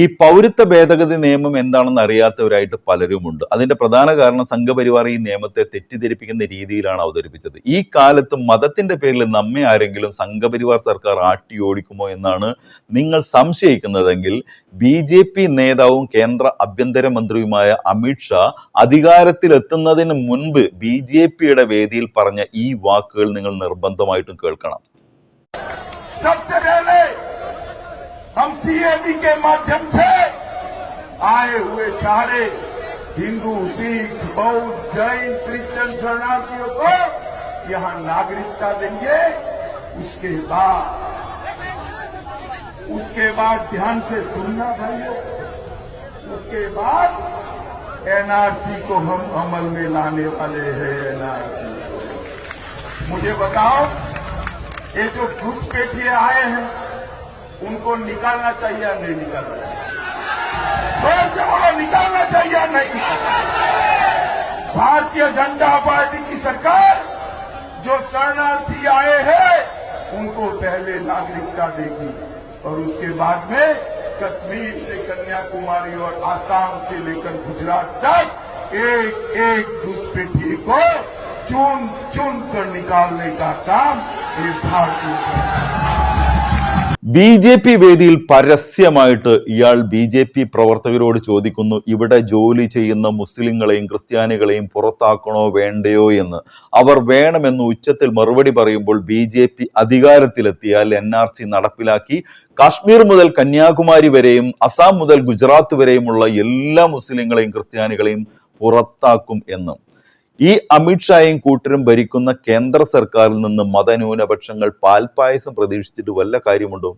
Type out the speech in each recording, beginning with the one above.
ഈ പൗരത്വ ഭേദഗതി നിയമം എന്താണെന്ന് അറിയാത്തവരായിട്ട് പലരുമുണ്ട്. അതിന്റെ പ്രധാന കാരണം സംഘപരിവാർ ഈ നിയമത്തെ തെറ്റിദ്ധരിപ്പിക്കുന്ന രീതിയിലാണ് അവതരിപ്പിച്ചത്. ഈ കാലത്ത് മതത്തിന്റെ പേരിൽ നമ്മെ ആരെങ്കിലും സംഘപരിവാർ സർക്കാർ ആട്ടി ഓടിക്കുമോ എന്നാണ് നിങ്ങൾ സംശയിക്കുന്നതെങ്കിൽ ബി ജെ പി നേതാവും കേന്ദ്ര ആഭ്യന്തരമന്ത്രിയുമായ അമിത് ഷാ അധികാരത്തിലെത്തുന്നതിന് മുൻപ് ബി ജെ പിയുടെ വേദിയിൽ പറഞ്ഞ ഈ വാക്കുകൾ നിങ്ങൾ നിർബന്ധമായിട്ടും കേൾക്കണം. हम सीएबी के माध्यम से आए हुए सारे हिंदू, सिख, बौद्ध, जैन, क्रिश्चियन, शरणार्थियों को यहाँ नागरिकता देंगे। उसके बाद उसके बाद ध्यान से सुनना भाइयों, उसके बाद एनआरसी को हम अमल में लाने वाले हैं एनआरसी मुझे बताओ, ये जो घुसपैठिए आए हैं उनको निकालना चाहिए या नहीं निकालना चाहिए? ज़ोर बोलो, निकालना चाहिए या नहीं भारतीय जनता पार्टी की सरकार, जो शरणार्थी आए हैं, उनको पहले नागरिकता देगी। और उसके बाद में कश्मीर से कन्याकुमारी और आसाम से लेकर गुजरात तक एक एक घुसपैठिए को चुन चुन कर निकालने का काम ये भारतीय ബി ജെ പി വേദിയിൽ പരസ്യമായിട്ട് ഇയാൾ ബി ജെ പി പ്രവർത്തകരോട് ചോദിക്കുന്നു ഇവിടെ ജോലി ചെയ്യുന്ന മുസ്ലിങ്ങളെയും ക്രിസ്ത്യാനികളെയും പുറത്താക്കണോ വേണ്ടയോ എന്ന്? അവർ വേണമെന്ന് ഉച്ചത്തിൽ മറുപടി പറയുമ്പോൾ ബി ജെ പി അധികാരത്തിലെത്തിയാൽ എൻ ആർ സി നടപ്പിലാക്കി. കാശ്മീർ മുതൽ കന്യാകുമാരി വരെയും അസാം മുതൽ ഗുജറാത്ത് വരെയുമുള്ള എല്ലാ മുസ്ലിങ്ങളെയും ക്രിസ്ത്യാനികളെയും പുറത്താക്കും എന്നും. ഈ അമിത്ഷായും കൂട്ടരും ഭരിക്കുന്ന കേന്ദ്ര സർക്കാരിൽ നിന്ന് മതന്യൂനപക്ഷങ്ങൾ പാൽപായസം പ്രതീക്ഷിച്ചിട്ട് വല്ല കാര്യമുണ്ടോ?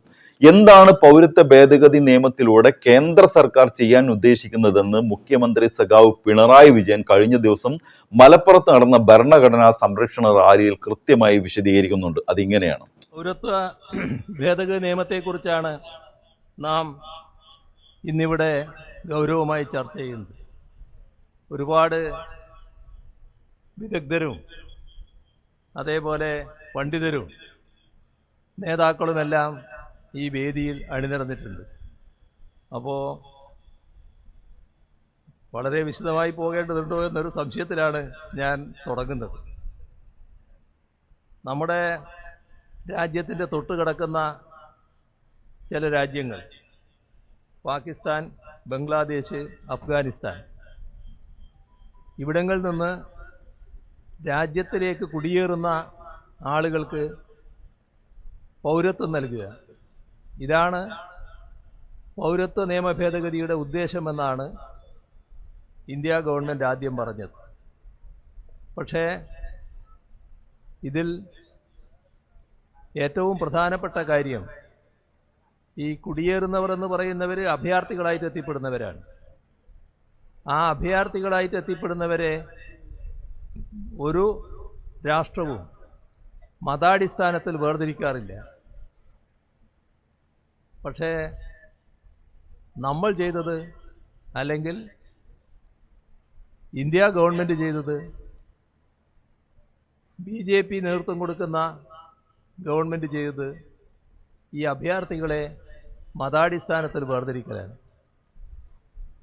എന്താണ് പൗരത്വ ഭേദഗതി നിയമത്തിലൂടെ കേന്ദ്ര സർക്കാർ ചെയ്യാൻ ഉദ്ദേശിക്കുന്നതെന്ന് മുഖ്യമന്ത്രി സഖാവ് പിണറായി വിജയൻ കഴിഞ്ഞ ദിവസം മലപ്പുറത്ത് നടന്ന ഭരണഘടനാ സംരക്ഷണ റാലിയിൽ കൃത്യമായി വിശദീകരിക്കുന്നുണ്ട്. അതിങ്ങനെയാണ്. പൗരത്വ ഭേദഗതി നിയമത്തെക്കുറിച്ചാണ് നാം ഇന്നിവിടെ ഗൗരവമായി ചർച്ച ചെയ്യുന്നത്. ഒരുപാട് വിദഗ്ധരും അതേപോലെ പണ്ഡിതരും നേതാക്കളുമെല്ലാം ഈ വേദിയിൽ അണിനിരന്നിട്ടുണ്ട്. അപ്പോൾ വളരെ വിശദമായി പോകേണ്ടതുണ്ടോ എന്നൊരു സംശയത്തിലാണ് ഞാൻ തുടങ്ങുന്നത്. നമ്മുടെ രാജ്യത്തിന്റെ തൊട്ട് കിടക്കുന്ന ചില രാജ്യങ്ങൾ പാകിസ്ഥാൻ ബംഗ്ലാദേശ് അഫ്ഗാനിസ്ഥാൻ ഇവിടങ്ങളിൽ നിന്ന് രാജ്യത്തിലേക്ക് കുടിയേറുന്ന ആളുകൾക്ക് പൗരത്വം നൽകുക. ഇതാണ് പൗരത്വ നിയമ ഭേദഗതിയുടെ ഉദ്ദേശമെന്നാണ് ഇന്ത്യ ഗവൺമെന്റ് ആദ്യം പറഞ്ഞത്. പക്ഷേ ഇതിൽ ഏറ്റവും പ്രധാനപ്പെട്ട കാര്യം ഈ കുടിയേറുന്നവർ എന്ന് പറയുന്നവർ അഭയാർത്ഥികളായിട്ട് എത്തിപ്പെടുന്നവരാണ്. ആ അഭയാർത്ഥികളായിട്ട് എത്തിപ്പെടുന്നവരെ ഒരു രാഷ്ട്രവും മതാടിസ്ഥാനത്തിൽ വേർതിരിക്കാറില്ല. പക്ഷേ നമ്മൾ ചെയ്തത് അല്ലെങ്കിൽ ഇന്ത്യ ഗവൺമെന്റ് ചെയ്തത് ബി ജെ പി നേതൃത്വം കൊടുക്കുന്ന ഗവൺമെന്റ് ചെയ്തത് ഈ അഭയാർത്ഥികളെ മതാടിസ്ഥാനത്തിൽ വേർതിരിക്കലാണ്.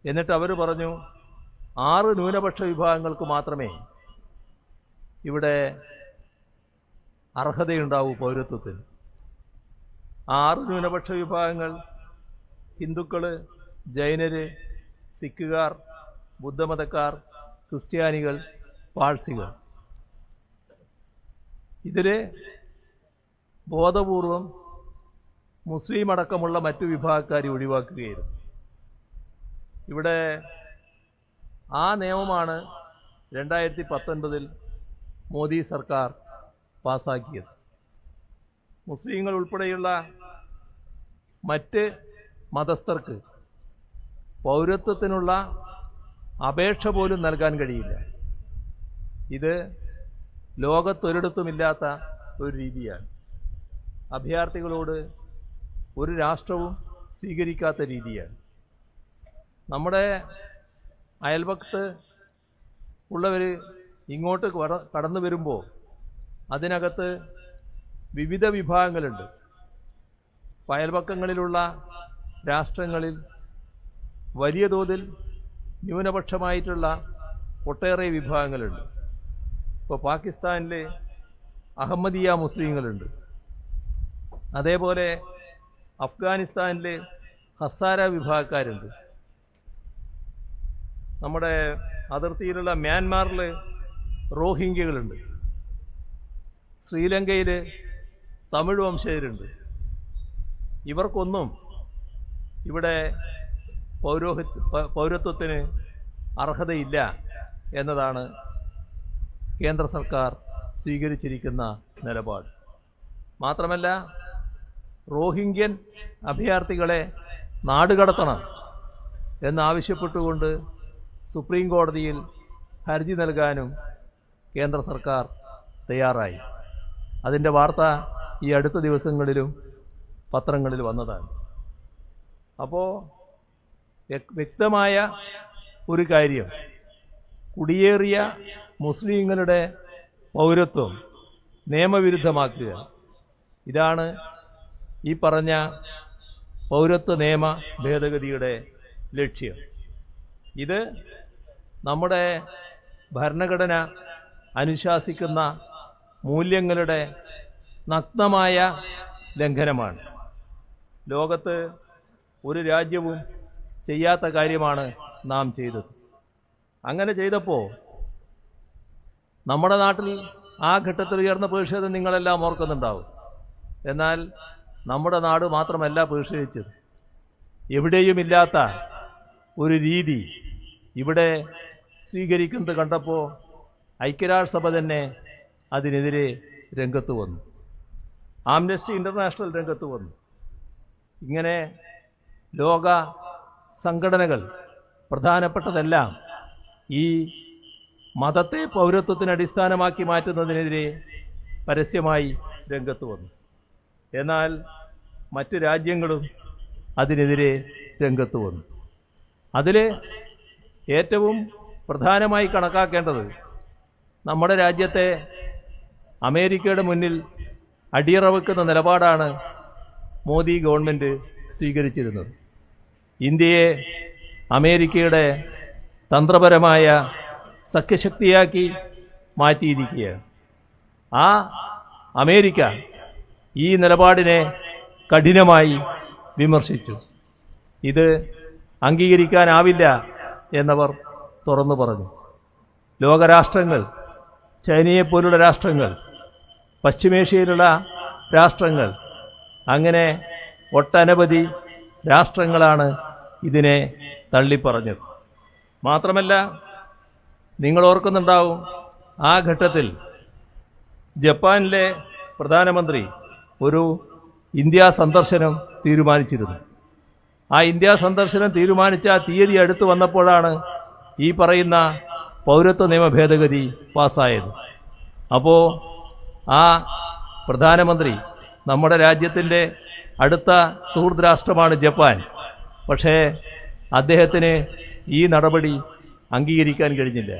എന്നിട്ട് അവർ പറഞ്ഞു ആറ് ന്യൂനപക്ഷ വിഭാഗങ്ങൾക്ക് മാത്രമേ ഇവിടെ അർഹതയുണ്ടാവൂ പൗരത്വത്തിന്. ആറ് ന്യൂനപക്ഷ വിഭാഗങ്ങൾ ഹിന്ദുക്കൾ ജൈനര് സിഖുകാർ ബുദ്ധമതക്കാർ ക്രിസ്ത്യാനികൾ പാഴ്സികൾ. ഇതിൽ ബോധപൂർവം മുസ്ലിം അടക്കമുള്ള മറ്റു വിഭാഗക്കാരെ ഒഴിവാക്കുകയായിരുന്നു. ഇവിടെ ആ നിയമമാണ് രണ്ടായിരത്തി പത്തൊൻപതിൽ മോദി സർക്കാർ പാസാക്കിയത്. മുസ്ലിങ്ങൾ ഉൾപ്പെടെയുള്ള മറ്റ് മതസ്ഥർക്ക് പൗരത്വത്തിനുള്ള അപേക്ഷ പോലും നൽകാൻ കഴിയില്ല. ഇത് ലോകത്തൊരിടത്തുമില്ലാത്ത ഒരു രീതിയാണ്. അഭയാർത്ഥികളോട് ഒരു രാഷ്ട്രവും സ്വീകരിക്കാത്ത രീതിയാണ്. നമ്മുടെ അയൽപക്കത്ത് ഉള്ളവർ ഇങ്ങോട്ട് കടന്നു വരുമ്പോൾ അതിനകത്ത് വിവിധ വിഭാഗങ്ങളുണ്ട്. പയൽപക്കങ്ങളിലുള്ള രാഷ്ട്രങ്ങളിൽ വലിയ തോതിൽ ന്യൂനപക്ഷമായിട്ടുള്ള ഒട്ടേറെ വിഭാഗങ്ങളുണ്ട്. ഇപ്പോൾ പാകിസ്ഥാനിലെ അഹമ്മദിയ മുസ്ലിങ്ങളുണ്ട്. അതേപോലെ അഫ്ഗാനിസ്ഥാനിലെ ഹസാര വിഭാഗക്കാരുണ്ട്. നമ്മുടെ അതിർത്തിയിലുള്ള മ്യാൻമാറിൽ റോഹിംഗ്യകളുണ്ട്. ശ്രീലങ്കയിൽ തമിഴ് വംശജരുണ്ട്. ഇവർക്കൊന്നും ഇവിടെ പൗരോഹി പൗരത്വത്തിന് അർഹതയില്ല എന്നതാണ് കേന്ദ്ര സർക്കാർ സ്വീകരിച്ചിരിക്കുന്ന നിലപാട്. മാത്രമല്ല റോഹിംഗ്യൻ അഭയാർത്ഥികളെ നാടുകടത്തണം എന്നാവശ്യപ്പെട്ടുകൊണ്ട് സുപ്രീം കോടതിയിൽ ഹർജി നൽകാനും കേന്ദ്ര സർക്കാർ തയ്യാറായി. അതിന്റെ വാർത്ത ഈ അടുത്ത ദിവസങ്ങളിലും പത്രങ്ങളിൽ വന്നതാണ്. അപ്പോൾ വ്യക്തമായ ഒരു കാര്യം. കുടിയേറിയ മുസ്ലിങ്ങളുടെ പൗരത്വം നിയമവിരുദ്ധമാക്കുക. ഇതാണ് ഈ പറഞ്ഞ പൗരത്വ നിയമ ഭേദഗതിയുടെ ലക്ഷ്യം. ഇത് നമ്മുടെ ഭരണഘടന അനുശാസിക്കുന്ന മൂല്യങ്ങളുടെ നഗ്നമായ ലംഘനമാണ്. ലോകത്ത് ഒരു രാജ്യവും ചെയ്യാത്ത കാര്യമാണ് നാം ചെയ്തത്. അങ്ങനെ ചെയ്തപ്പോൾ നമ്മുടെ നാട്ടിൽ ആ ഘട്ടത്തിൽ ഉയർന്ന പ്രതിഷേധം നിങ്ങളെല്ലാം ഓർക്കുന്നുണ്ടാവും. എന്നാൽ നമ്മുടെ നാട് മാത്രമല്ല പ്രതിഷേധിച്ചത്. എവിടെയുമില്ലാത്ത ഒരു രീതി ഇവിടെ സ്വീകരിക്കുന്നത് കണ്ടപ്പോൾ ഐക്യരാഷ്ട്രസഭ തന്നെ അതിനെതിരെ രംഗത്ത് വന്നു. ആംനസ്റ്റി ഇന്റർനാഷണൽ രംഗത്ത് വന്നു. ഇങ്ങനെ ലോക സംഘടനകൾ പ്രധാനപ്പെട്ടതെല്ലാം ഈ മതത്തെ പൗരത്വത്തിന് അടിസ്ഥാനമാക്കി മാറ്റുന്നതിനെതിരെ പരസ്യമായി രംഗത്ത് വന്നു. എന്നാൽ മറ്റു രാജ്യങ്ങളും അതിനെതിരെ രംഗത്ത് വന്നു. അതിൽ ഏറ്റവും പ്രധാനമായി കണക്കാക്കേണ്ടത് നമ്മുടെ രാജ്യത്തെ അമേരിക്കയുടെ മുന്നിൽ അടിയറവെക്കുന്ന നിലപാടാണ് മോദി ഗവൺമെന്റ് സ്വീകരിച്ചിരുന്നത്. ഇന്ത്യയെ അമേരിക്കയുടെ തന്ത്രപരമായ സഖ്യശക്തിയാക്കി മാറ്റിയിരിക്കുകയാണ്. ആ അമേരിക്ക ഈ നിലപാടിനെ കഠിനമായി വിമർശിച്ചു. ഇത് അംഗീകരിക്കാനാവില്ല എന്നവർ തുറന്നു പറഞ്ഞു. ലോകരാഷ്ട്രങ്ങൾ ചൈനയെപ്പോലുള്ള രാഷ്ട്രങ്ങൾ പശ്ചിമേഷ്യയിലുള്ള രാഷ്ട്രങ്ങൾ അങ്ങനെ ഒട്ടനവധി രാഷ്ട്രങ്ങളാണ് ഇതിനെ തള്ളിപ്പറഞ്ഞത്. മാത്രമല്ല നിങ്ങൾ ഓർക്കുന്നുണ്ടാവും ആ ഘട്ടത്തിൽ ജപ്പാനിലെ പ്രധാനമന്ത്രി ഒരു ഇന്ത്യ സന്ദർശനം തീരുമാനിച്ചിരുന്നു. ആ ഇന്ത്യ സന്ദർശനം തീരുമാനിച്ച തീയതി അടുത്ത് വന്നപ്പോഴാണ് ഈ പറയുന്ന പൗരത്വ നിയമ ഭേദഗതി പാസ്സായത്. അപ്പോൾ ആ പ്രധാനമന്ത്രി നമ്മുടെ രാജ്യത്തിന്റെ അടുത്ത സുഹൃത്ത് രാഷ്ട്രമാണ് ജപ്പാൻ. പക്ഷേ അദ്ദേഹത്തിന് ഈ നടപടി അംഗീകരിക്കാൻ കഴിഞ്ഞില്ല.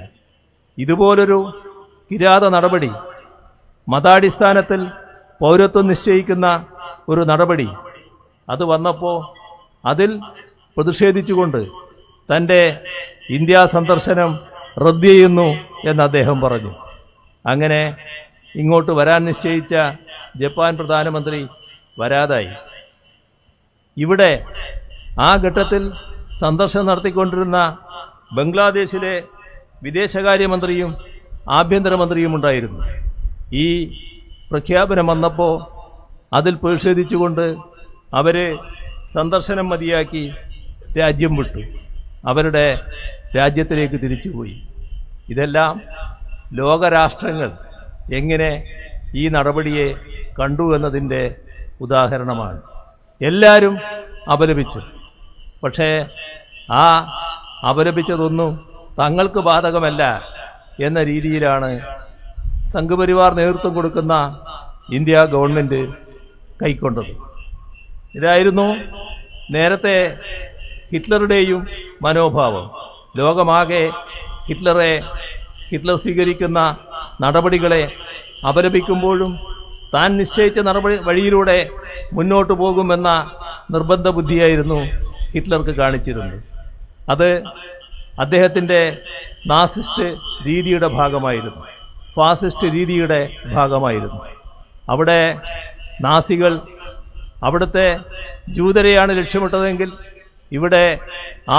ഇതുപോലൊരു കിരാത നടപടി മതാടിസ്ഥാനത്തിൽ പൗരത്വം നിശ്ചയിക്കുന്ന ഒരു നടപടി അത് വന്നപ്പോൾ അതിൽ പ്രതിഷേധിച്ചുകൊണ്ട് തന്റെ ഇന്ത്യാ സന്ദർശനം റദ്ദ് ചെയ്യുന്നു എന്ന് അദ്ദേഹം പറഞ്ഞു. അങ്ങനെ ഇങ്ങോട്ട് വരാൻ നിശ്ചയിച്ച ജപ്പാൻ പ്രധാനമന്ത്രി വരാതായി. ഇവിടെ ആ ഘട്ടത്തിൽ സന്ദർശനം നടത്തിക്കൊണ്ടിരുന്ന ബംഗ്ലാദേശിലെ വിദേശകാര്യമന്ത്രിയും ആഭ്യന്തരമന്ത്രിയും ഉണ്ടായിരുന്നു ഈ പ്രഖ്യാപനം വന്നപ്പോൾ അതിൽ പ്രതിഷേധിച്ചുകൊണ്ട് അവർ സന്ദർശനം മതിയാക്കി രാജ്യം വിട്ടു. അവരുടെ രാജ്യത്തിലേക്ക് തിരിച്ചുപോയി. ഇതെല്ലാം ലോകരാഷ്ട്രങ്ങൾ എങ്ങനെ ഈ നടപടിയെ കണ്ടു എന്നതിന്റെ ഉദാഹരണമാണ്. എല്ലാവരും അപലപിച്ചു. പക്ഷേ ആ അപലപിച്ചതൊന്നും തങ്ങൾക്ക് ബാധകമല്ല എന്ന രീതിയിലാണ് സംഘപരിവാർ നേതൃത്വം കൊടുക്കുന്ന ഇന്ത്യ ഗവൺമെന്റ് കൈക്കൊണ്ടത്. ഇതായിരുന്നു നേരത്തെ ഹിറ്റ്ലറുടെയും മനോഭാവം. ലോകമാകെ ഹിറ്റ്ലറെ ഹിറ്റ്ലർ സ്വീകരിക്കുന്ന നടപടികളെ അപലപിക്കുമ്പോഴും താൻ നിശ്ചയിച്ച നടപടി വഴിയിലൂടെ മുന്നോട്ട് പോകുമെന്ന നിർബന്ധ ബുദ്ധിയായിരുന്നു ഹിറ്റ്ലർക്ക് കാണിച്ചിരുന്നത്. അത് അദ്ദേഹത്തിന്റെ നാസിസ്റ്റ് രീതിയുടെ ഭാഗമായിരുന്നു. ഫാസിസ്റ്റ് രീതിയുടെ ഭാഗമായിരുന്നു. അവിടെ നാസികൾ അവിടുത്തെ ജൂതരെയാണ് ലക്ഷ്യമിട്ടതെങ്കിൽ ഇവിടെ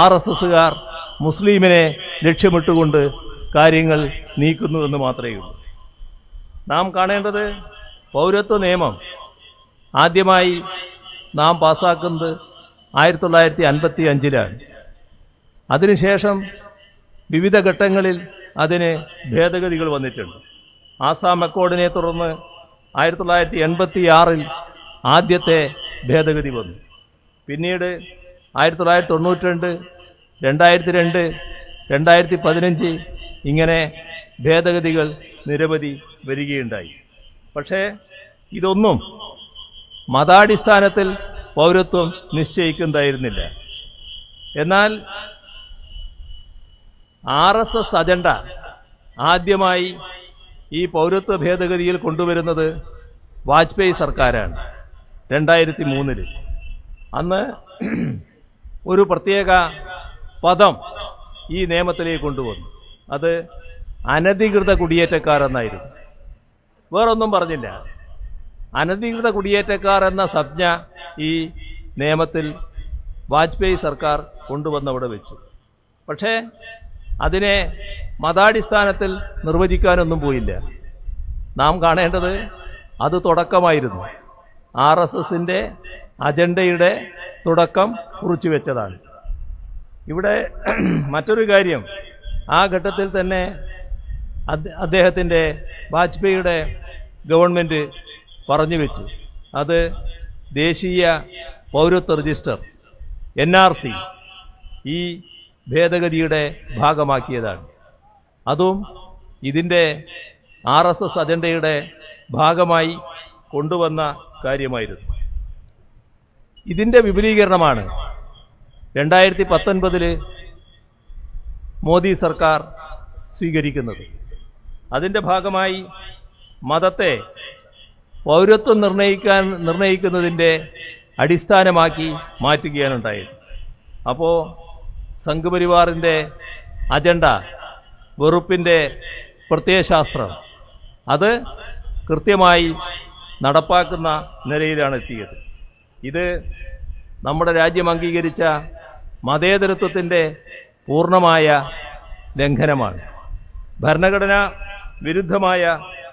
ആർ എസ് എസുകാർ മുസ്ലിമിനെ ലക്ഷ്യമിട്ടുകൊണ്ട് കാര്യങ്ങൾ നീക്കുന്നുവെന്ന് മാത്രമേ ഉള്ളൂ. നാം കാണേണ്ടത് പൗരത്വ നിയമം ആദ്യമായി നാം പാസ്സാക്കുന്നത് ആയിരത്തി തൊള്ളായിരത്തി അൻപത്തി അഞ്ചിലാണ് അതിനുശേഷം വിവിധ ഘട്ടങ്ങളിൽ അതിന് ഭേദഗതികൾ വന്നിട്ടുണ്ട്. ആസാം അക്കോർഡിനെ തുടർന്ന് ആയിരത്തി തൊള്ളായിരത്തി എൺപത്തി ആറിൽ ആദ്യത്തെ ഭേദഗതി വന്നു. പിന്നീട് ആയിരത്തി തൊള്ളായിരത്തി തൊണ്ണൂറ്റി രണ്ട് രണ്ടായിരത്തി രണ്ട് രണ്ടായിരത്തി പതിനഞ്ച് ഇങ്ങനെ ഭേദഗതികൾ നിരവധി വരികയുണ്ടായി. പക്ഷേ ഇതൊന്നും മതാടിസ്ഥാനത്തിൽ പൗരത്വം നിശ്ചയിക്കുന്നതായിരുന്നില്ല എന്നാൽ ആർ എസ് എസ് അജണ്ട ആദ്യമായി ഈ പൗരത്വ ഭേദഗതിയിൽ കൊണ്ടുവരുന്നത് വാജ്പേയി സർക്കാരാണ് രണ്ടായിരത്തി മൂന്നിൽ അന്ന് ഒരു പ്രത്യേക പദം ഈ നിയമത്തിലേക്ക് കൊണ്ടുവന്നു. അത് അനധികൃത കുടിയേറ്റക്കാർ എന്നായിരുന്നു വേറൊന്നും പറഞ്ഞില്ല. അനധികൃത കുടിയേറ്റക്കാർ എന്ന സംജ്ഞ ഈ നിയമത്തിൽ വാജ്പേയി സർക്കാർ കൊണ്ടുവന്നവിടെ വെച്ചു. പക്ഷേ അതിനെ മതാടിസ്ഥാനത്തിൽ നിർവചിക്കാനൊന്നും പോയില്ല. നാം കാണേണ്ടത് അത് തുടക്കമായിരുന്നു. ആർ എസ് എസിന്റെ അജണ്ടയുടെ തുടക്കം കുറിച്ചു വെച്ചതാണ്. ഇവിടെ മറ്റൊരു കാര്യം. ആ ഘട്ടത്തിൽ തന്നെ അദ്ദേ- അദ്ദേഹത്തിന്റെ വാജ്പേയിയുടെ ഗവൺമെന്റ് പറഞ്ഞു വെച്ചു. അത് ദേശീയ പൗരത്വ രജിസ്റ്റർ എൻ ആർ സി ഈ ഭേദഗതിയുടെ ഭാഗമാക്കിയതാണ്. അതും ഇതിന്റെ ആർ എസ് എസ് അജണ്ടയുടെ ഭാഗമായി കൊണ്ടുവന്ന കാര്യമായിരുന്നു. ഇതിന്റെ വിപുലീകരണമാണ് രണ്ടായിരത്തി പത്തൊൻപതിൽ മോദി സർക്കാർ സ്വീകരിക്കുന്നത്. അതിന്റെ ഭാഗമായി മതത്തെ പൗരത്വം നിർണയിക്കാൻ നിർണയിക്കുന്നതിന്റെ അടിസ്ഥാനമാക്കി മാറ്റുകയാണ് ഉണ്ടായത് അപ്പോൾ സംഘപരിവാറിന്റെ അജണ്ട വെറുപ്പിന്റെ പ്രത്യയശാസ്ത്രം അത് കൃത്യമായി നടപ്പാക്കുന്ന നിലയിലാണ് എത്തിയത്. ഇത് നമ്മുടെ രാജ്യം അംഗീകരിച്ച മതേതരത്വത്തിന്റെ പൂർണമായ ലംഘനമാണ്. ഭരണഘടന വിരുദ്ധമായ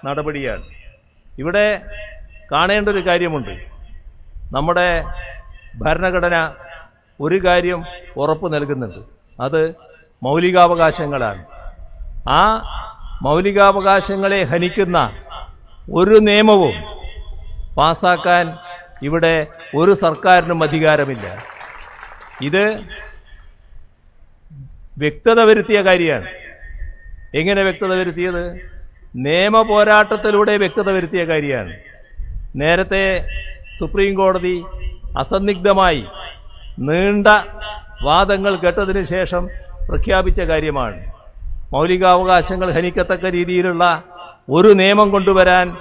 നടപടിയാണ്. ഇവിടെ കാണേണ്ട ഒരു കാര്യമുണ്ട്. നമ്മുടെ ഭരണഘടന ഒരു കാര്യം ഉറപ്പ് നൽകുന്നുണ്ട്. അത് മൗലികാവകാശങ്ങളാണ്. ആ മൗലികാവകാശങ്ങളെ ഹനിക്കുന്ന ഒരു നിയമവും പാസാക്കാൻ ഇവിടെ ഒരു സർക്കാരിനും അധികാരമില്ല. ഇത് വ്യക്തത വരുത്തിയ കാര്യമാണ്. എങ്ങനെ വ്യക്തത വരുത്തിയത്? നിയമ പോരാട്ടത്തിലൂടെ വ്യക്തത വരുത്തിയ കാര്യമാണ്. നേരത്തെ സുപ്രീം കോടതി അസന്നിഗ്ധമായി നീണ്ട വാദങ്ങൾ കേട്ടതിന് ശേഷം പ്രഖ്യാപിച്ച കാര്യമാണ്. മൗലികാവകാശങ്ങൾ ഹനിക്കത്തക്ക രീതിയിലുള്ള ഒരു നിയമം കൊണ്ടുവരാൻ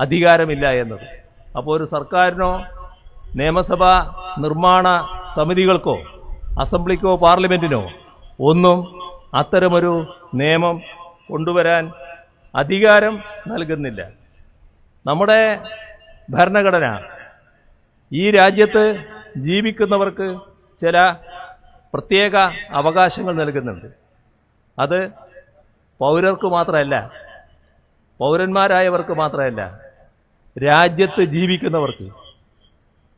അധികാരമില്ല എന്നത്. അപ്പോൾ ഒരു സർക്കാരിനോ നിയമസഭാ നിർമ്മാണ സമിതികൾക്കോ അസംബ്ലിക്കോ പാർലമെന്റിനോ ഒന്നും അത്തരമൊരു നിയമം കൊണ്ടുവരാൻ അധികാരം നൽകുന്നില്ല. നമ്മുടെ ഭരണഘടന ഈ രാജ്യത്ത് ജീവിക്കുന്നവർക്ക് ചില പ്രത്യേക അവകാശങ്ങൾ നൽകുന്നുണ്ട്. അത് പൗരർക്ക് മാത്രമല്ല പൗരന്മാരായവർക്ക് മാത്രമല്ല രാജ്യത്ത് ജീവിക്കുന്നവർക്ക്.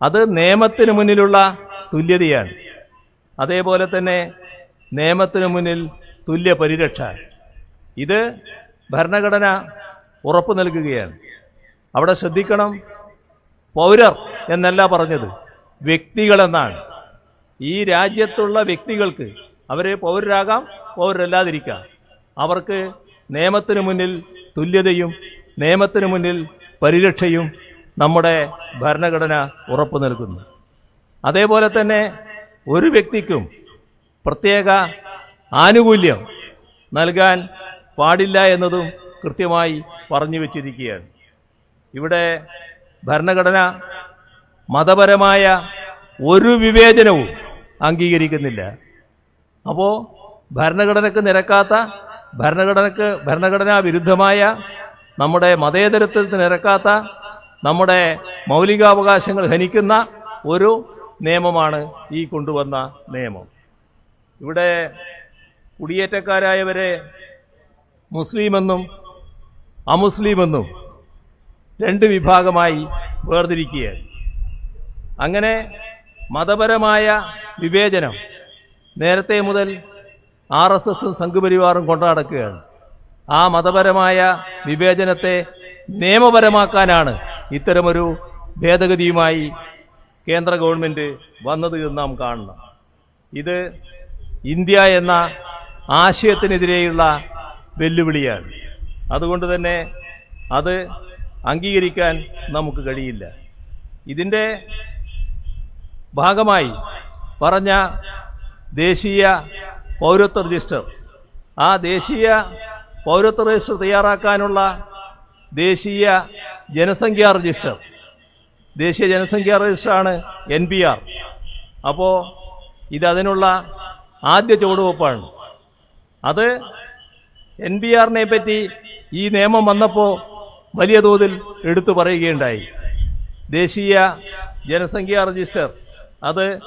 അത് നിയമത്തിന് മുന്നിലുള്ള തുല്യതയാണ്. അതേപോലെ തന്നെ നിയമത്തിന് മുന്നിൽ തുല്യ പരിരക്ഷ ഇത് ഭരണഘടന ഉറപ്പു നൽകുകയാണ്. അവിടെ ശ്രദ്ധിക്കണം പൗരർ എന്നല്ല പറഞ്ഞത് വ്യക്തികളെന്നാണ്. ഈ രാജ്യത്തുള്ള വ്യക്തികൾക്ക് അവരെ പൗരരാകാം പൗരല്ലാതിരിക്കാം അവർക്ക് നിയമത്തിന് മുന്നിൽ തുല്യതയും നിയമത്തിന് മുന്നിൽ പരിരക്ഷയും നമ്മുടെ ഭരണഘടന ഉറപ്പു നൽകുന്നു. അതേപോലെ തന്നെ ഒരു വ്യക്തിക്കും പ്രത്യേക ആനുകൂല്യം നൽകാൻ പാടില്ല എന്നതും കൃത്യമായി പറഞ്ഞു വച്ചിരിക്കുകയാണ്. ഇവിടെ ഭരണഘടന മതപരമായ ഒരു വിവേചനവും അംഗീകരിക്കുന്നില്ല. അപ്പോൾ ഭരണഘടനക്ക് നിരക്കാത്ത ഭരണഘടനക്ക് ഭരണഘടനാ വിരുദ്ധമായ നമ്മുടെ മതേതരത്വത്തിന് നിരക്കാത്ത നമ്മുടെ മൗലികാവകാശങ്ങൾ ഹനിക്കുന്ന ഒരു നിയമമാണ് ഈ കൊണ്ടുവന്ന നിയമം. ഇവിടെ കുടിയേറ്റക്കാരായവരെ മുസ്ലിമെന്നും അമുസ്ലിമെന്നും രണ്ട് വിഭാഗമായി വേർതിരിക്കുകയാണ്. അങ്ങനെ മതപരമായ വിവേചനം നേരത്തെ മുതൽ ആർ എസ് എസും സംഘപരിവാറും കൊണ്ടുനടക്കുകയാണ് ആ മതപരമായ വിവേചനത്തെ നിയമപരമാക്കാനാണ് ഇത്തരമൊരു ഭേദഗതിയുമായി കേന്ദ്ര ഗവൺമെന്റ് വന്നത് എന്ന് നാം കാണണം. ഇത് ഇന്ത്യ എന്ന ആശയത്തിനെതിരെയുള്ള വെല്ലുവിളിയാണ്. അതുകൊണ്ട് തന്നെ അത് അംഗീകരിക്കാൻ നമുക്ക് കഴിയില്ല. ഇതിന്റെ ഭാഗമായി പറഞ്ഞ ദേശീയ പൗരത്വ രജിസ്റ്റർ ആ ദേശീയ പൗരത്വ രജിസ്റ്റർ തയ്യാറാക്കാനുള്ള ദേശീയ ജനസംഖ്യാ രജിസ്റ്റർ ദേശീയ ജനസംഖ്യാ രജിസ്റ്ററാണ് എൻ പി ആർ. അപ്പോൾ ഇതതിനുള്ള ആദ്യ ചുവടുവെപ്പാണ്. അത് എൻ പി ആറിനെ പറ്റി ഈ നിയമം വന്നപ്പോൾ വലിയ തോതിൽ എടുത്തു പറയുകയുണ്ടായി. ദേശീയ ജനസംഖ്യാ രജിസ്റ്റർ അത്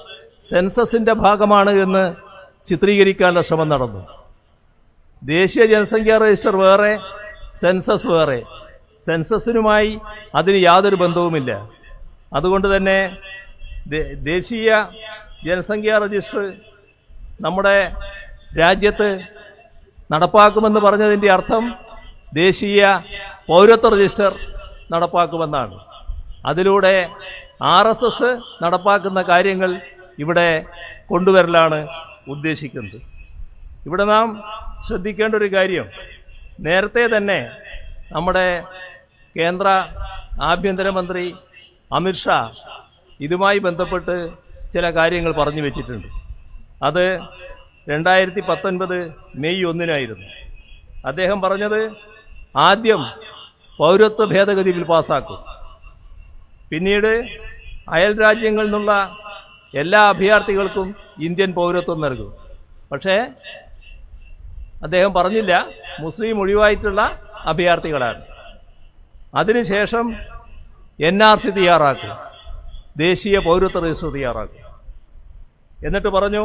സെൻസസിന്റെ ഭാഗമാണ് എന്ന് ചിത്രീകരിക്കാനുള്ള ശ്രമം നടന്നു. ദേശീയ ജനസംഖ്യാ രജിസ്റ്റർ വേറെ സെൻസസ് വേറെ. സെൻസസിനുമായി അതിന് യാതൊരു ബന്ധവുമില്ല. അതുകൊണ്ട് തന്നെ ദേശീയ ജനസംഖ്യാ രജിസ്റ്റർ നമ്മുടെ രാജ്യത്ത് നടപ്പാക്കുമെന്ന് പറഞ്ഞതിന്റെ അർത്ഥം ദേശീയ പൗരത്വ രജിസ്റ്റർ നടപ്പാക്കുമെന്നാണ്. അതിലൂടെ ആർ എസ് എസ് നടപ്പാക്കുന്ന കാര്യങ്ങൾ ഇവിടെ കൊണ്ടുവരലാണ് ഉദ്ദേശിക്കുന്നത്. ഇവിടെ നാം ശ്രദ്ധിക്കേണ്ട ഒരു കാര്യം നേരത്തെ തന്നെ നമ്മുടെ കേന്ദ്ര ആഭ്യന്തരമന്ത്രി അമിത്ഷാ ഇതുമായി ബന്ധപ്പെട്ട് ചില കാര്യങ്ങൾ പറഞ്ഞു വെച്ചിട്ടുണ്ട്. അത് രണ്ടായിരത്തി പത്തൊൻപത് മെയ് ഒന്നിനായിരുന്നു. അദ്ദേഹം പറഞ്ഞത് ആദ്യം പൗരത്വ ഭേദഗതി ബിൽ പാസ്സാക്കും പിന്നീട് അയൽ രാജ്യങ്ങളിൽ നിന്നുള്ള എല്ലാ അഭയാർത്ഥികൾക്കും ഇന്ത്യൻ പൗരത്വം നൽകും. പക്ഷേ അദ്ദേഹം പറഞ്ഞില്ല മുസ്ലിം ഒഴിവായിട്ടുള്ള അഭയാർത്ഥികളാണ്. അതിനുശേഷം എൻ ആർ സി തയ്യാറാക്കും. ദേശീയ പൗരത്വ രജിസ്റ്റർ തയ്യാറാക്കും. എന്നിട്ട് പറഞ്ഞു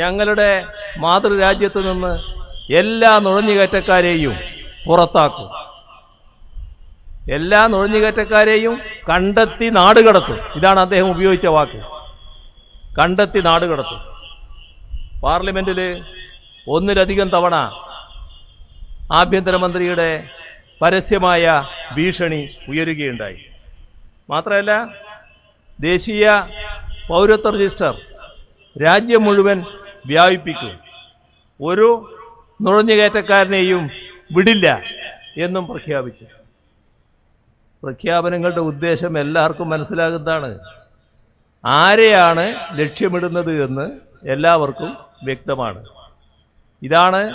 ഞങ്ങളുടെ മാതൃരാജ്യത്ത് നിന്ന് എല്ലാ നുഴഞ്ഞുകയറ്റക്കാരെയും പുറത്താക്കും. എല്ലാ നുഴഞ്ഞുകയറ്റക്കാരെയും കണ്ടെത്തി നാടുകടത്തും ഇതാണ് അദ്ദേഹം ഉപയോഗിച്ച വാക്ക്. കണ്ടെത്തി നാടുകടത്തും പാർലമെന്റിൽ ഒന്നിലധികം തവണ ആഭ്യന്തരമന്ത്രിയുടെ പരസ്യമായ ഭീഷണി ഉയരുകയുണ്ടായി. മാത്രമല്ല ദേശീയ പൗരത്വ രജിസ്റ്റർ രാജ്യം മുഴുവൻ വ്യാപിപ്പിക്കും. ഒരു നുഴഞ്ഞുകയറ്റക്കാരനെയും വിടില്ല എന്നും പ്രഖ്യാപിച്ചു. പ്രഖ്യാപനങ്ങളുടെ ഉദ്ദേശം എല്ലാവർക്കും മനസ്സിലാകുന്നതാണ്. ആരെയാണ് ലക്ഷ്യമിടുന്നത് എന്ന് എല്ലാവർക്കും വ്യക്തമാണ്. ഇതാണ്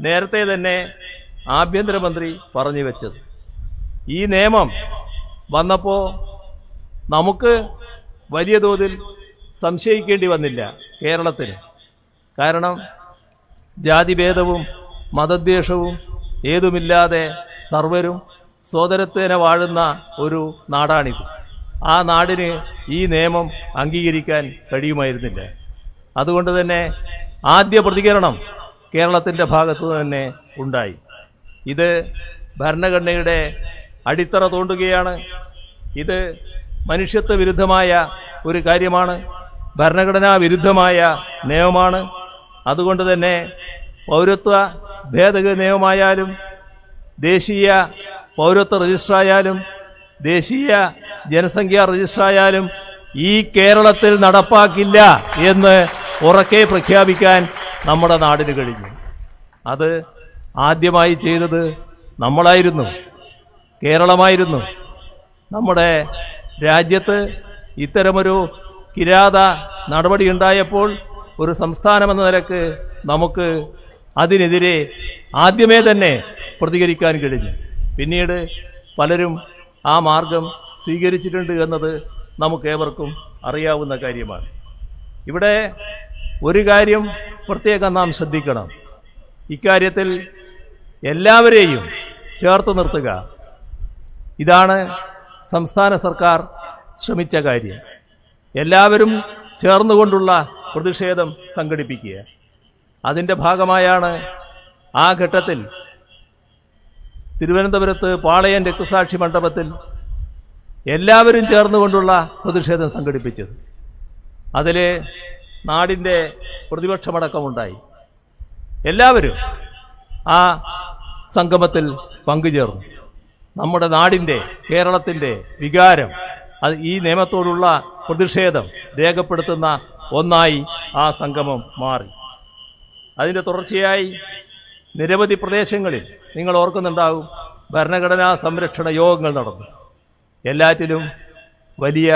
നേരത്തെ തന്നെ ആഭ്യന്തരമന്ത്രി പറഞ്ഞു വെച്ചത്. ഈ നിയമം വന്നപ്പോൾ നമുക്ക് വലിയ തോതിൽ സംശയിക്കേണ്ടി വന്നില്ല. കേരളത്തിന് കാരണം ജാതിഭേദവും മതദ്വേഷവും ഏതുമില്ലാതെ സർവരും സോദരത്വേന വാഴുന്ന ഒരു നാടാണിത്. ആ നാടിന് ഈ നിയമം അംഗീകരിക്കാൻ കഴിയുമായിരുന്നില്ല. അതുകൊണ്ട് തന്നെ ആദ്യ പ്രതികരണം കേരളത്തിന്റെ ഭാഗത്തു തന്നെ ഉണ്ടായി. ഇത് ഭരണഘടനയുടെ അടിത്തറ തോണ്ടുകയാണ്. ഇത് മനുഷ്യത്വ വിരുദ്ധമായ ഒരു കാര്യമാണ്. ഭരണഘടനാ വിരുദ്ധമായ നിയമമാണ്. അതുകൊണ്ട് തന്നെ പൗരത്വ ഭേദഗതി നിയമമായാലും ദേശീയ പൗരത്വ രജിസ്റ്റർ ആയാലും ദേശീയ ജനസംഖ്യാ രജിസ്റ്റർ ആയാലും ഈ കേരളത്തിൽ നടപ്പാക്കില്ല എന്ന് ഉറക്കെ പ്രഖ്യാപിക്കാൻ നമ്മുടെ നാടിന് കഴിഞ്ഞു. അത് ആദ്യമായി ചെയ്തത് നമ്മളായിരുന്നു. കേരളമായിരുന്നു. നമ്മുടെ രാജ്യത്ത് ഇത്തരമൊരു കിരാത നടപടി ഉണ്ടായപ്പോൾ ഒരു സംസ്ഥാനമെന്ന നിലയ്ക്ക് നമുക്ക് അതിനെതിരെ ആദ്യമേ തന്നെ പ്രതികരിക്കാൻ കഴിഞ്ഞു. പിന്നീട് പലരും ആ മാർഗം സ്വീകരിച്ചിട്ടുണ്ട് എന്നത് നമുക്കേവർക്കും അറിയാവുന്ന കാര്യമാണ്. ഇവിടെ ഒരു കാര്യം പ്രത്യേകം നാം ശ്രദ്ധിക്കണം. ഇക്കാര്യത്തിൽ എല്ലാവരെയും ചേർത്ത് നിർത്തുക. ഇതാണ് സംസ്ഥാന സർക്കാർ ശ്രമിച്ച കാര്യം. എല്ലാവരും ചേർന്നുകൊണ്ടുള്ള പ്രതിഷേധം സംഘടിപ്പിക്കുക. അതിന്റെ ഭാഗമായാണ് ആ ഘട്ടത്തിൽ തിരുവനന്തപുരത്ത് പാളയം രക്തസാക്ഷി മണ്ഡപത്തിൽ എല്ലാവരും ചേർന്നുകൊണ്ടുള്ള പ്രതിഷേധം സംഘടിപ്പിച്ചത്. അതിൽ നാടിന്റെ പ്രതിപക്ഷമടക്കമുണ്ടായി. എല്ലാവരും ആ സംഗമത്തിൽ പങ്കുചേർന്നു. നമ്മുടെ നാടിന്റെ കേരളത്തിന്റെ വികാരം അത് ഈ നിയമത്തോടുള്ള പ്രതിഷേധം രേഖപ്പെടുത്തുന്ന ഒന്നായി ആ സംഗമം മാറി. അതിന്റെ തുടർച്ചയായി നിരവധി പ്രദേശങ്ങളിൽ നിങ്ങൾ ഓർക്കുന്നുണ്ടാവും ഭരണഘടനാ സംരക്ഷണ യോഗങ്ങൾ നടന്നു. എല്ലാറ്റിലും വലിയ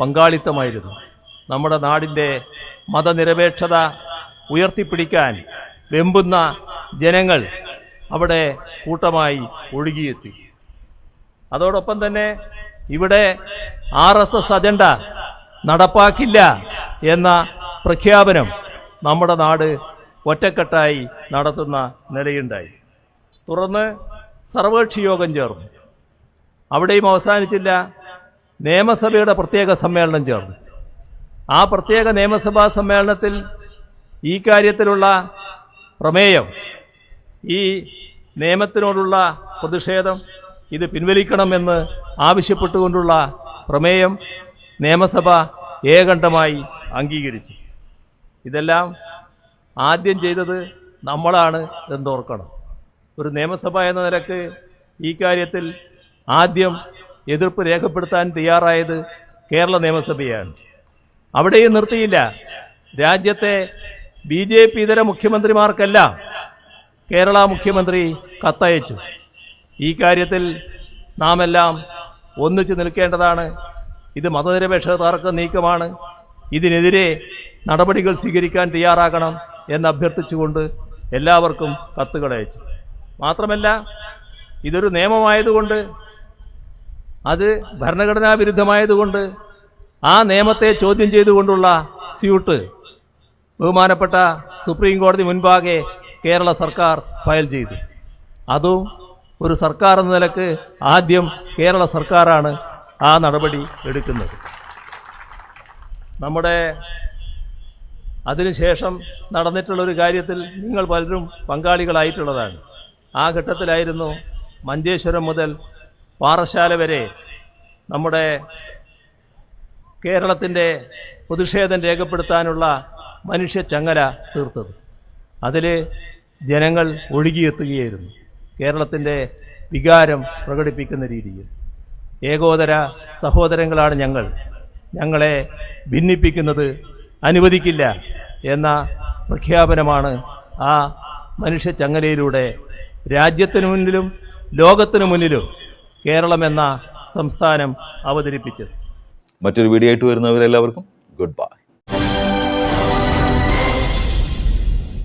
പങ്കാളിത്തമായിരുന്നു. നമ്മുടെ നാടിന്റെ മതനിരപേക്ഷത ഉയർത്തിപ്പിടിക്കാൻ വെമ്പുന്ന ജനങ്ങൾ അവിടെ കൂട്ടമായി ഒഴുകിയെത്തി. അതോടൊപ്പം തന്നെ ഇവിടെ ആർ എസ് എസ് അജണ്ട നടപ്പാക്കില്ല എന്ന പ്രഖ്യാപനം നമ്മുടെ നാട് ഒറ്റക്കെട്ടായി നടത്തുന്ന നിലയുണ്ടായി. തുറന്ന് സർവകക്ഷി യോഗം ചേർന്നു. അവിടെയും അവസാനിച്ചില്ല. നിയമസഭയുടെ പ്രത്യേക സമ്മേളനം ചേർന്നു. ആ പ്രത്യേക നിയമസഭാ സമ്മേളനത്തിൽ ഈ കാര്യത്തിലുള്ള പ്രമേയം ഈ നിയമത്തിനോടുള്ള പ്രതിഷേധം ഇത് പിൻവലിക്കണമെന്ന് ആവശ്യപ്പെട്ടുകൊണ്ടുള്ള പ്രമേയം നിയമസഭ ഏകണ്ഠമായി അംഗീകരിച്ചു. ഇതെല്ലാം ആദ്യം ചെയ്തത് നമ്മളാണ് എന്നോർക്കണം. ഒരു നിയമസഭ എന്ന നിലയ്ക്ക് ഈ കാര്യത്തിൽ ആദ്യം എതിർപ്പ് രേഖപ്പെടുത്താൻ തയ്യാറായത് കേരള നിയമസഭയാണ്. അവിടെയും നിർത്തിയില്ല. രാജ്യത്തെ ബി ജെ പി ഇതര മുഖ്യമന്ത്രിമാർക്കെല്ലാം കേരള മുഖ്യമന്ത്രി കത്തയച്ചു. ഈ കാര്യത്തിൽ നാം എല്ലാം ഒന്നിച്ചു നിൽക്കേണ്ടതാണ്. ഇത് മതനിരപേക്ഷതാർക്ക നീക്കമാണ്. ഇതിനെതിരെ നടപടികൾ സ്വീകരിക്കാൻ തയ്യാറാകണം എന്ന് അഭ്യർത്ഥിച്ചുകൊണ്ട് എല്ലാവർക്കും കത്തുകൾ അയച്ചു. മാത്രമല്ല ഇതൊരു നിയമമായതുകൊണ്ട് അത് ഭരണഘടനാ വിരുദ്ധമായതുകൊണ്ട് ആ നിയമത്തെ ചോദ്യം ചെയ്തുകൊണ്ടുള്ള സ്യൂട്ട് ബഹുമാനപ്പെട്ട സുപ്രീം കോടതി മുൻപാകെ കേരള സർക്കാർ ഫയൽ ചെയ്തു. അതും ഒരു സർക്കാർ എന്ന നിലയ്ക്ക് ആദ്യം കേരള സർക്കാരാണ് ആ നടപടി എടുക്കുന്നത്. നമ്മുടെ അതിനുശേഷം നടന്നിട്ടുള്ള ഒരു കാര്യത്തിൽ നിങ്ങൾ പലരും പങ്കാളികളായിട്ടുള്ളതാണ്. ആ ഘട്ടത്തിലായിരുന്നു മഞ്ചേശ്വരം മുതൽ പാറശാല വരെ നമ്മുടെ കേരളത്തിന്റെ പ്രതിഷേധം രേഖപ്പെടുത്താനുള്ള മനുഷ്യ ചങ്ങല തീർത്തത്. അതിൽ ജനങ്ങൾ ഒഴുകിയെത്തുകയായിരുന്നു. കേരളത്തിന്റെ വികാരം പ്രകടിപ്പിക്കുന്ന രീതിയിൽ. ഏകോദര സഹോദരങ്ങളാണ് ഞങ്ങൾ. ഞങ്ങളെ ഭിന്നിപ്പിക്കുന്നത് അനുവദിക്കില്ല എന്ന പ്രഖ്യാപനമാണ് ആ മനുഷ്യ ചങ്ങലയിലൂടെ രാജ്യത്തിനു മുന്നിലും ലോകത്തിനു മുന്നിലും കേരളം എന്ന സംസ്ഥാനം അവതരിപ്പിച്ചത്. മറ്റൊരു വീഡിയോ ആയിട്ട് വരുന്നവരെല്ലാവർക്കും ഗുഡ് ബൈ